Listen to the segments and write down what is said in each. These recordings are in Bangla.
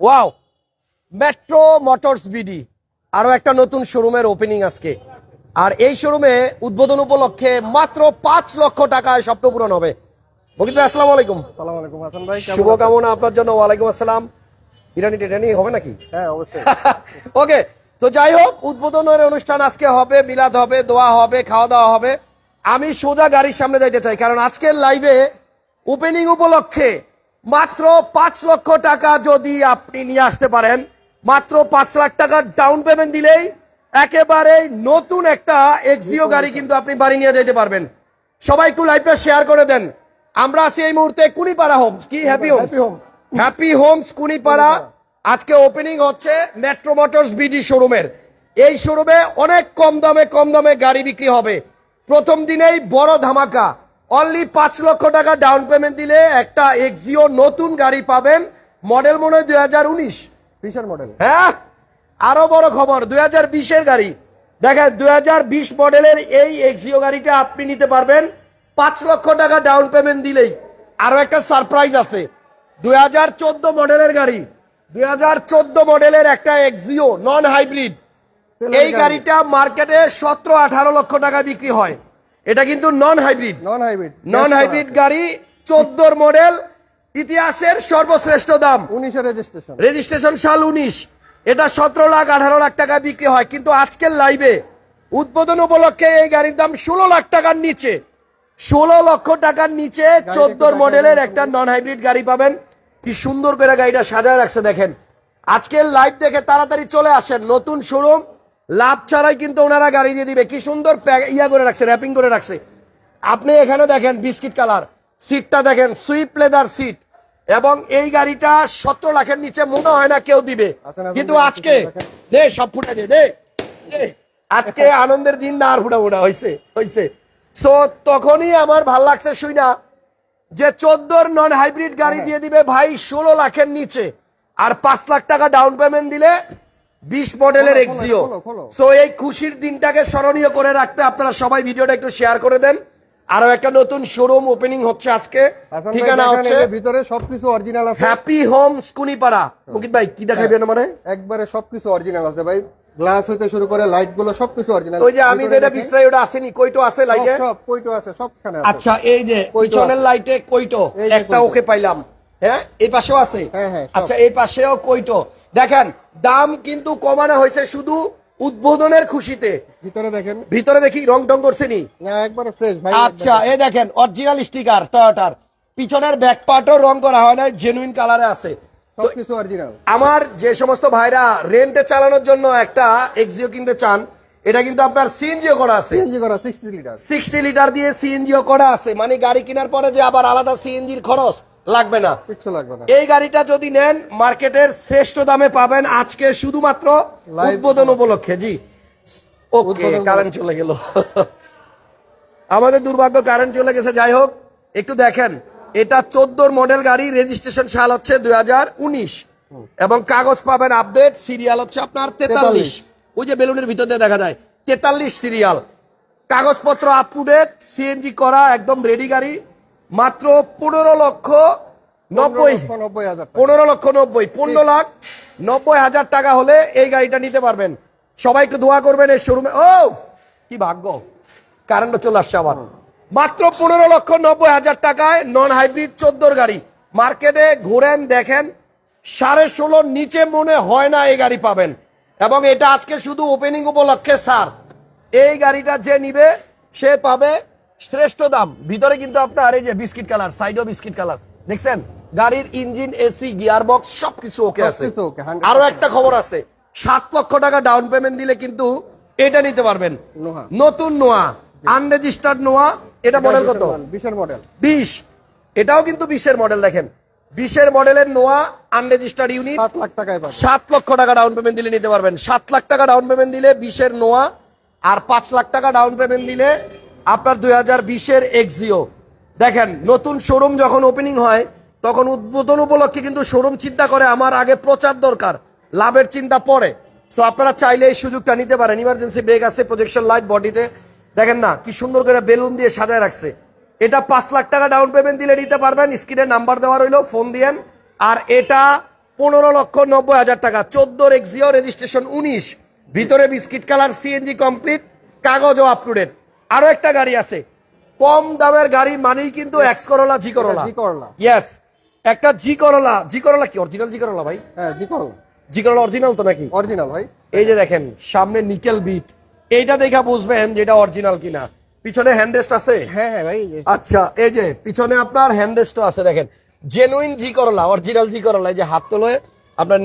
ওয়াও মেট্রো মোটরস বিডি আরও একটা নতুন শোরুমের ওপেনিং আজকে। আর এই শোরুমে উদ্বোধন উপলক্ষে মাত্র পাঁচ লক্ষ টাকায় স্বপ্ন পূরণ হবে। বকিত ভাই আসসালামু আলাইকুম। সালাম আলাইকুম হাসান ভাই শুভকামনা আপনার জন্য। ওয়ালাইকুম আসসালাম। হবে নাকি? হ্যাঁ অবশ্যই। ওকে তো যাই হোক উদ্বোধনের অনুষ্ঠান আজকে হবে মিলাদ হবে দোয়া হবে খাওয়া দাওয়া হবে। আমি সোজা গাড়ির সামনে যাইতে চাই কারণ আজকের লাইভে ওপেনিং উপলক্ষে মাত্র পাঁচ লক্ষ টাকা যদি আপনি নিয়ে আসতে পারেন মাত্র পাঁচ লাখ টাকার ডাউন পেমেন্ট দিলেই একেবারে নতুন একটা এক্সিও গাড়ি কিন্তু আপনি বাড়ি নিয়ে যেতে পারবেন। সবাই একটু লাইভটা শেয়ার করে দেন। আমরা আছি এই মুহূর্তে কুনিপাড়া হোমস কি happy homes happy homes Kunipara. আজকে ওপেনিং হচ্ছে মেট্রো মোটরস বিডি শোরুমের এই শোরুমে অনেক কম দামে কম দামে গাড়ি বিক্রি হবে। প্রথম দিনেই বড় ধামাকা। অনলি পাঁচ লক্ষ টাকা ডাউন পেমেন্ট দিলে একটা এক্সিও নতুন গাড়ি পাবেন। মডেল মনে হয় দুই হাজার উনিশ। মডেল হ্যাঁ? আরও বড় খবর দুই হাজার বিশের গাড়ি। দেখেন দুই হাজার বিশ মডেলের এই এক্সিও গাড়িটা আপনি নিতে পারবেন। পাঁচ লক্ষ টাকা ডাউন পেমেন্ট দিলেই। আরও একটা সারপ্রাইজ আছে। দুই হাজার চোদ্দ মডেলের গাড়ি। দুই হাজার চোদ্দ মডেলের একটা এক্সিও নন হাইব্রিড এই গাড়িটা মার্কেটে সতেরো আঠারো লক্ষ টাকা বিক্রি হয়। এটা কিন্তু non hybrid non hybrid non hybrid গাড়ি চোদ্দোর মডেল ইতিহাসের সর্বশ্রেষ্ঠ দাম। উনিশের রেজিস্ট্রেশন রেজিস্ট্রেশন সাল উনিশ। এটা সতেরো লাখ আঠারো লাখ টাকা বিক্রি হয়। কিন্তু আজকের লাইভে উদ্বোধন উপলক্ষে এই গাড়ির দাম ষোলো লাখ টাকার নিচে। ষোলো লক্ষ টাকার নিচে চোদ্দোর মডেলের একটা নন হাইব্রিড গাড়ি পাবেন। কি সুন্দর করে গাড়িটা সাজায় রাখছে দেখেন। আজকের লাইভ দেখে তাড়াতাড়ি চলে আসেন। নতুন শোরুম লাভ ছাড়াই কিন্তু ওনারা গাড়ি দিয়ে দিবে। কি সুন্দর ইয়া করে রাখছে র্যাপিং করে রাখছে। আপনি এখানে দেখেন বিস্কিট কালার। সিটটা দেখেন সুইপ লেদার সিট এবং এই গাড়িটা সতেরো লাখের নিচে মনে হয় না কেউ দিবে। আচ্ছা, কিন্তু আজকে দে সব ফুটে দে দে দে। আজকে আনন্দের দিন না আর ফুটা ফুটা হয়েছে হয়েছে সো তখনই আমার ভালো লাগছে শুই না যে চোদ্দোর নন হাইব্রিড গাড়ি দিয়ে দিবে ভাই ষোলো লাখের নিচে। আর পাঁচ লাখ টাকা ডাউন পেমেন্ট দিলে বিশ মডেলের এক্সিও। সো এই খুশির দিনটাকে স্মরণীয় করে রাখতে আপনারা সবাই ভিডিওটা একটু শেয়ার করে দেন। আরও একটা নতুন শোরুম ওপেনিং হচ্ছে আজকে। ঠিকানা হচ্ছে ভিতরে সবকিছু অরিজিনাল আছে। হ্যাপি হোমস কুনিপাড়া মুকিত ভাই কি দেখাবেন মানে? একবারে সবকিছু অরিজিনাল আছে ভাই। গ্লাস হইতে শুরু করে লাইটগুলো সবকিছু অরিজিনাল ওই যে আমি যেটা বিস্তারিত ওটা আসেনি কইটো আছে লাইটে সব কইটো আছে সবখানে আছে। আচ্ছা এই যে পিছনের লাইটে কইটো? একটা ওকে পাইলাম। হ্যাঁ? এই পাশেও আছে? হ্যাঁ, হ্যাঁ। আচ্ছা এই পাশেও কইটো। দেখেন দাম কিন্তু কমানো হয়েছে শুধু উদ্বোধনের খুশিতে। ভিতরে দেখেন। ভিতরে দেখি রং টং করছে নি? না একবারে ফ্রেশ ভাই আচ্ছা এই দেখেন অরিজিনাল স্টিকার টয়োটার পিছনের ব্যাক পার্টও রং করা হয় না জেনুইন কালারে আছে। সবকিছু অরিজিনাল আমার যে সমস্ত ভাইরা রেন্টে চালানোর জন্য একটা এক্সিও কিনতে চান এটা কিন্তু আপনার সিএনজিও করা আছে। সিএনজি করা 60 লিটার সিক্সটি লিটার দিয়ে সিএনজিও করা আছে। মানে গাড়ি কেনার পরে যে আবার আলাদা সিএনজির খরচ লাগবে না। কিচ্ছু লাগবে না। এই গাড়িটা যদি নেন মার্কেটের শ্রেষ্ঠ দামে পাবেন আজকে শুধুমাত্র উদ্বোধন উপলক্ষে। জি। ওকে কারেন্ট চলে গেল। আমাদের দুর্ভাগ্য কারেন্ট চলে গেছে। যাই হোক একটু দেখেন। এটা চোদ্দোর মডেল গাড়ি রেজিস্ট্রেশন সাল হচ্ছে দুই হাজার উনিশ। এবং কাগজ পাবেন আপডেট সিরিয়াল হচ্ছে আপনার তেতাল্লিশ। ওই যে বেলুনের ভিতর দিয়ে দেখা যায় তেতাল্লিশ সিরিয়াল কাগজপত্র আপ টু ডেট সিএনজি করা একদম রেডি গাড়ি মাত্র পনেরো লক্ষ নব্বই। পনেরো লক্ষ নব্বই পনেরো লাখ নব্বই হাজার টাকা হলে এই গাড়িটা নিতে পারবেন। সবাই একটু দোয়া করবেন এই শোরুমে ও কি ভাগ্য। কারেন্টও চলে আসছে আবার। মাত্র পনেরো লক্ষ নব্বই হাজার টাকায় নন হাইব্রিড চোদ্দোর গাড়ি। মার্কেটে ঘুরেন দেখেন সাড়ে ষোলোর নিচে মনে হয় না এই গাড়ি পাবেন। এবং এটা আজকে শুধু ওপেনিং উপলক্ষে স্যার। এই গাড়িটা যে নিবে সে পাবে শ্রেষ্ঠ দাম। ভিতরে কিন্তু আপনার এই যে বিস্কিট কালার সাইডও বিস্কিট কালার। দেখছেন? গাড়ির ইঞ্জিন এসি গিয়ার বক্স সবকিছু ওকে আছে। সবকিছু okay, 100% আরও একটা খবর আছে। সাত লক্ষ টাকা ডাউন পেমেন্ট দিলে কিন্তু এটা নিতে পারবেন। নতুন নোয়া আনরেজিস্টার্ড নোয়া এটা মডেল কত? বিশের মডেল বিশ। এটাও কিন্তু বিশের মডেল দেখেন। বিশের মডেলের নোয়া আনরেজিস্টার্ড ইউনিট। সাত লাখ টাকায় সাত লক্ষ টাকা ডাউন পেমেন্ট দিলে নিতে পারবেন। সাত লাখ টাকা ডাউন পেমেন্ট দিলে বিশের নোয়া আর পাঁচ লাখ টাকা ডাউন পেমেন্ট দিলে আপনার দুই হাজার বিশের এক্সিও দেখেন নতুন শোরুম যখন ওপেনিং হয় তখন উদ্বোধন উপলক্ষে কিন্তু শোরুম চিন্তা করে আমার আগে প্রচার দরকার লাভের চিন্তা পরে। সো আপনারা চাইলে এই সুযোগটা নিতে পারেন। ইমার্জেন্সি ব্রেক আছে প্রজেকশন লাইট বডিতে দেখেন না কি সুন্দর করে বেলুন দিয়ে সাজায় রাখছে। এটা পাঁচ লাখ টাকা ডাউন পেমেন্ট দিলে নিতে পারবেন। স্ক্রিনে নাম্বার দেওয়া রইল ফোন দিয়েন। আর এটা পনেরো লক্ষ নব্বই হাজার টাকা চোদ্দোর এক্সিও রেজিস্ট্রেশন উনিশ। ভিতরে বিস্কিট কালার সিএনজি কমপ্লিট কাগজও আপ টু ডেট আরও একটা গাড়ি আছে কম দামের গাড়ি মানেই কিন্তু এক্স করলা জি করলা জি করলা ইয়েস একটা জি করলা জি করলা কি? অরিজিনাল জি করলা ভাই? হ্যাঁ জি করলা জি করলা অরিজিনাল তো নাকি? অরিজিনাল ভাই। এই যে দেখেন সামনে নিকেল বিট এইটা দেখা বুঝবেন যে এটা অরিজিনাল কিনা। পিছনে হ্যান্ডরেস্ট আছে? হ্যাঁ হ্যাঁ ভাই আচ্ছা এই যে পিছনে আপনার হ্যান্ডরেস্টও আছে দেখেন। জেনুইন জি করলা অরিজিনাল জি করলা এই যে হাত তোলে আপনার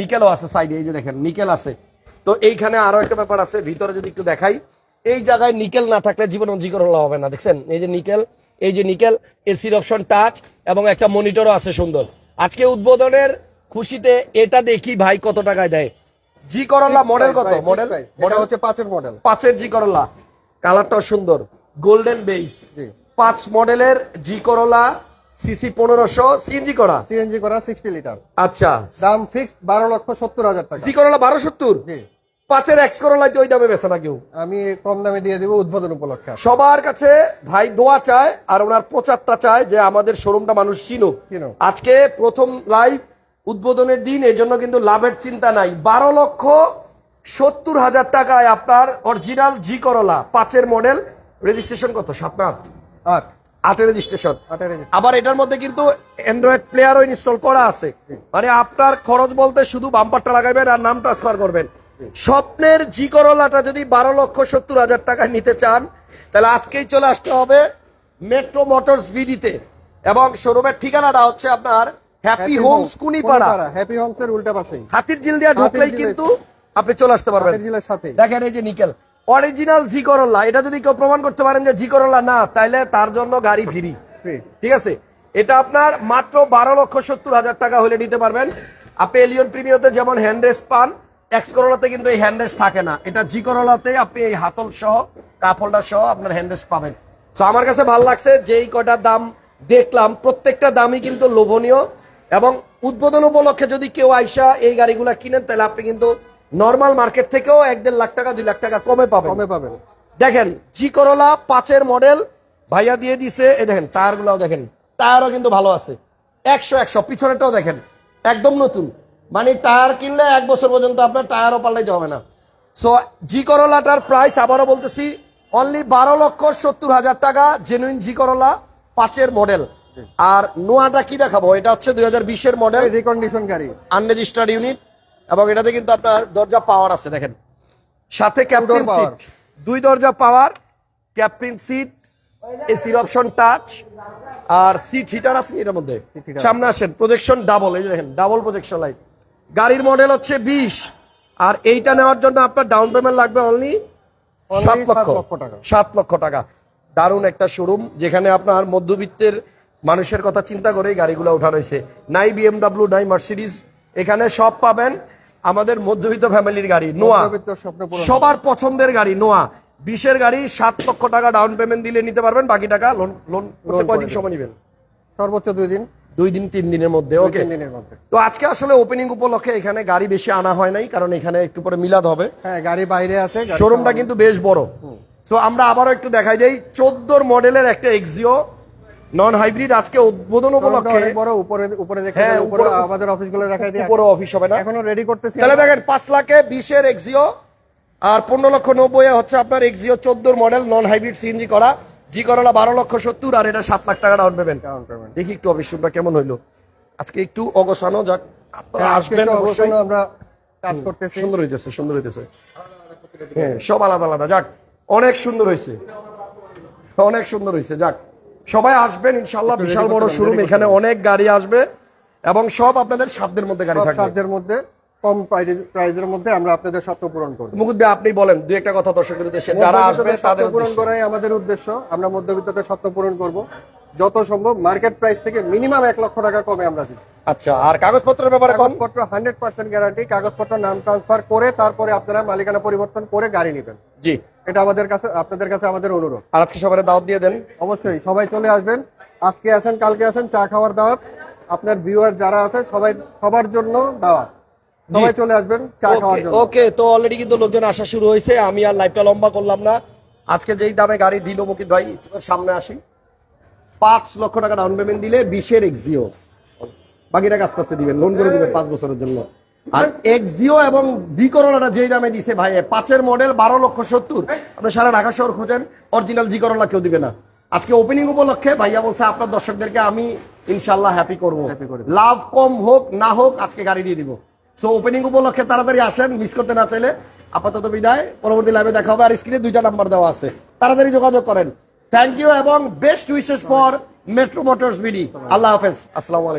নিকেলও আছে সাইডে এই যে দেখেন নিকেল আছে। তো এইখানে আরও একটা ব্যাপার আছে ভিতরে যদি একটু দেখাই এই জায়গায় নিকেল না থাকলে জীবনে জি করলা হবে না দেখছেন? এই যে নিকেল এই যে নিকেল এসির অপশন টাচ এবং একটা মনিটরও আছে সুন্দর। আজকে উদ্বোধনের খুশিতে এটা দেখি ভাই কত টাকায় দেয়। জি করলা মডেল কত? মডেল মডেল হচ্ছে পাঁচের মডেল পাঁচের জি করলা কালারটাও সুন্দর গোল্ডেন বেস পাঁচ মডেলের জি করলা সিসি পনেরোশো সিএনজি করা। সিএনজি করা সিক্সটি লিটার আচ্ছা। দাম ফিক্সড বারো লক্ষ সত্তর হাজার টাকা। জি করলা বারো সত্তর? পাঁচের এক্স করলায় ওই দামে বেছে না কেউ? আমি কম দামে দিয়ে দিব উদ্বোধন উপলক্ষে। সবার কাছে ভাই দোয়া চায় আর ওনার প্রচারটা চায় যে আমাদের শোরুমটা মানুষ চিনুক। চিনুক। আজকে প্রথম লাইভ উদ্বোধনের দিন এই জন্য কিন্তু লাভের চিন্তা নাই। বারো লক্ষ সত্তর হাজার টাকায় আপনার অরিজিনাল জি করলা পাঁচের মডেল রেজিস্ট্রেশন কত? সাত না আট? আট। আটের রেজিস্ট্রেশন। আবার এটার মধ্যে কিন্তু অ্যান্ড্রয়েড প্লেয়ারও ইনস্টল করা আছে। মানে আপনার খরচ বলতে শুধু বাম্পারটা লাগাবেন আর নাম ট্রান্সফার করবেন। স্বপ্নের জি করলাটা যদি বারো লক্ষ সত্তর হাজার টাকা নিতে চান তাহলে আজকেই চলে আসতে হবে মেট্রো মোটরস ভিডিতে এবং শোরুমের ঠিকানাটা হচ্ছে আপনার happy homes Kunipara. Happy homes এর উল্টা পাশেই। হাতির জিল দিয়ে ঢুকলেই কিন্তু আপনি চলে আসতে পারবেন। সাথে। দেখেন এই যে নিকেল। অরিজিনাল জি করল্লা এটা যদি কেউ প্রমাণ করতে পারেন যে জি করল্লা না তাইলে তার জন্য গাড়ি ফ্রি ঠিক আছে? এটা আপনার মাত্র বারো লক্ষ সত্তর হাজার টাকা হলে নিতে পারবেন। আপনি এলিয়ন প্রিমিয়তে যেমন হ্যান্ডরেস্ট পান এক্স করলাতে কিন্তু এই হ্যান্ডরেস্ট থাকে না। এটা জি করলাতে আপনি এই হাতল সহ কাপ সহ আপনার হ্যান্ডরেস্ট পাবেন। তো আমার কাছে ভালো লাগছে যে এই কটার দাম দেখলাম প্রত্যেকটা দামই কিন্তু লোভনীয়। এবং উদ্বোধন উপলক্ষে যদি কেউ আইসা এই গাড়িগুলা কিনেন তাহলে আপনি কিন্তু নর্মাল মার্কেট থেকেও এক দেড় লাখ টাকা দুই লাখ টাকা কমে পাবে। কমে পাবেন দেখেন জি করলা পাঁচের মডেল ভাইয়া দিয়ে দিছে এ দেখেন টায়ার গুলাও দেখেন টায়ারও কিন্তু ভালো আছে। একশো একশো পিছনেরটাও দেখেন একদম নতুন। মানে টায়ার কিনলে এক বছর পর্যন্ত আপনার টায়ারও পাল্টাইতে হবে না। সো জি করলাটার প্রাইস আবারও বলতেছি অনলি বারো লক্ষ সত্তর হাজার টাকা জেনুইন জি করলা পাঁচের মডেল আর নোয়াটা কি দেখাবো? এটা হচ্ছে দুই হাজার বিশের মডেল রিকন্ডিশন গাড়ি। আনরেজিস্টার্ড ইউনিট এবং এটাতে কিন্তু আপনার দরজা পাওয়ার আছে দেখেন। সাথে ক্যাপ্টেন। সিট দুই দরজা পাওয়ার ক্যাপ্টেন সিট এসির অপশন টাচ আর সিট হিটার আছে এটার মধ্যে। সামনে আসেন প্রজেকশন ডাবল এই দেখেন ডাবল প্রজেকশন লাইট গাড়ির মডেল হচ্ছে বিশ আর এইটা নেওয়ার জন্য আপনার ডাউন পেমেন্ট লাগবে অনলি সাত লক্ষ। সাত লক্ষ টাকা। দারুণ একটা শোরুম যেখানে আপনার মধ্যবিত্তের মানুষের কথা চিন্তা করে গাড়িগুলো ওঠা রয়েছে। নাই বিএমডাব্লিউ নাই মার্সিডিজ এখানে সব পাবেন। আমাদের মধ্যবিত্ত ফ্যামিলির গাড়ি নোয়া। সবার পছন্দের গাড়ি নোয়া। বিশের গাড়ি সাত লক্ষ টাকা ডাউন পেমেন্ট দিলে নিতে পারবেন বাকি টাকা লোন লোন কয়দিন সময় নেবেন? সর্বোচ্চ দুই দিন। দুই দিন তিন দিনের মধ্যে ওকে তো আজকে আসলে ওপেনিং উপলক্ষে এখানে গাড়ি বেশি আনা হয় নাই কারণ এখানে একটু পরে মিলাদ হবে। হ্যাঁ গাড়ি বাইরে আছে শোরুমটা কিন্তু বেশ বড়। সো আমরা আবারও একটু দেখাই যাই চোদ্দোর মডেলের একটা এক্সিও নন হাইব্রিড আজকে উদ্বোধন উপলক্ষে। বড় উপরে উপরে দেখা হ্যাঁ, উপরে আমাদের অফিসগুলো দেখা যায় উপরে অফিস হবে না। এখনও রেডি করতেছি তাহলে দেখেন পাঁচ লাখে বিশের এক্সিও আর পনেরো লক্ষ নব্বই হচ্ছে আপনার এক্সিও চোদ্দোর মডেল নন হাইব্রিড সিএনজি করা। জি করলা বারো লক্ষ সত্তর আর এটা সাত লাখ টাকা ডাউন পেমেন্ট। দেখি একটু অফিস রুমটা কেমন হইল। আজকে একটু অগসানো যাক। আপনারা হ্যাঁ, আসবেন অবশ্যই। আমরা কাজ করতেছি। সুন্দর হইতেছে সুন্দর হইতেছে। হ্যাঁ সব আলাদা আলাদা। যাক অনেক সুন্দর হয়েছে অনেক সুন্দর হয়েছে যাক। সবাই আসবেন ইনশাল্লাহ বিশাল বড় শোরুম এখানে অনেক গাড়ি আসবে এবং সব আপনাদের সাধ্যের মধ্যে গাড়ি থাকবে। সাধ্যের মধ্যে কম প্রাইজের মধ্যে আমরা আপনাদের স্বপ্ন পূরণ করব। মুকুদ ভাই আপনি বলেন দুই একটা কথা দর্শকের উদ্দেশ্যে যারা আসবে তাদের পূরণ করাই আমাদের উদ্দেশ্য। আমরা মধ্যবিত্তদের স্বপ্ন পূরণ করব। যত সম্ভব মার্কেট প্রাইস থেকে মিনিমাম এক লক্ষ টাকা কমে আমরা দিই। আচ্ছা আর কাগজপত্রের ব্যাপারে কাগজপত্র হান্ড্রেড পার্সেন্ট গ্যারান্টি কাগজপত্র নাম ট্রান্সফার করে তারপরে আপনারা মালিকানা পরিবর্তন করে গাড়ি নেবেন। জি। এটা আমাদের কাছে আপনাদের কাছে আমাদের অনুরোধ। আর আজকে সবাই দাওয়াত দিয়ে দেন। অবশ্যই সবাই চলে আসবেন। আজকে আসেন কালকে আসেন চা খাওয়ার দাওয়াত। আপনার ভিউয়ার যারা আছে সবাই সবার জন্য দাওয়াত। সবাই চলে আসবেন চা খাওয়ার জন্য। ওকে তো অলরেডি কিন্তু লোকজন আসা শুরু হয়েছে। আমি আর লাইভটা লম্বা করলাম না। আজকে যেই দামে গাড়ি দিল মুকিত ভাই সামনে আসি। পাঁচ লক্ষ টাকা ডাউন পেমেন্ট দিলে বিশের এক্সিও বাকি টাকা আস্তে আস্তে দিবেন লোন করে দিবেন পাঁচ বছরের জন্য। আর এক্সিও এবং ভি করোলাটা যেই দামে দিছে ভাই পাঁচের মডেল বারো লক্ষ সত্তর। আপনি সারা ঢাকা শহর খোঁজেন অরিজিনাল জি করোলা কেউ দিবে না। আজকে ওপেনিং উপলক্ষে ভাইয়া বলছে আপনার দর্শকদেরকে আমি ইনশাল্লাহ হ্যাপি করব। লাভ কম হোক না হোক আজকে গাড়ি দিয়ে দিব। সো ওপেনিং উপলক্ষে তাড়াতাড়ি আসেন মিস করতে না চাইলে আপাতত বিদায়। পরবর্তী লাইভে দেখা হবে আর স্ক্রিনে দুইটা নাম্বার দেওয়া আছে। তাড়াতাড়ি যোগাযোগ করেন। থ্যাংক ইউ এবং best wishes for metro motors BD আল্লাহ হাফেজ। আসসালামু আলাইকুম।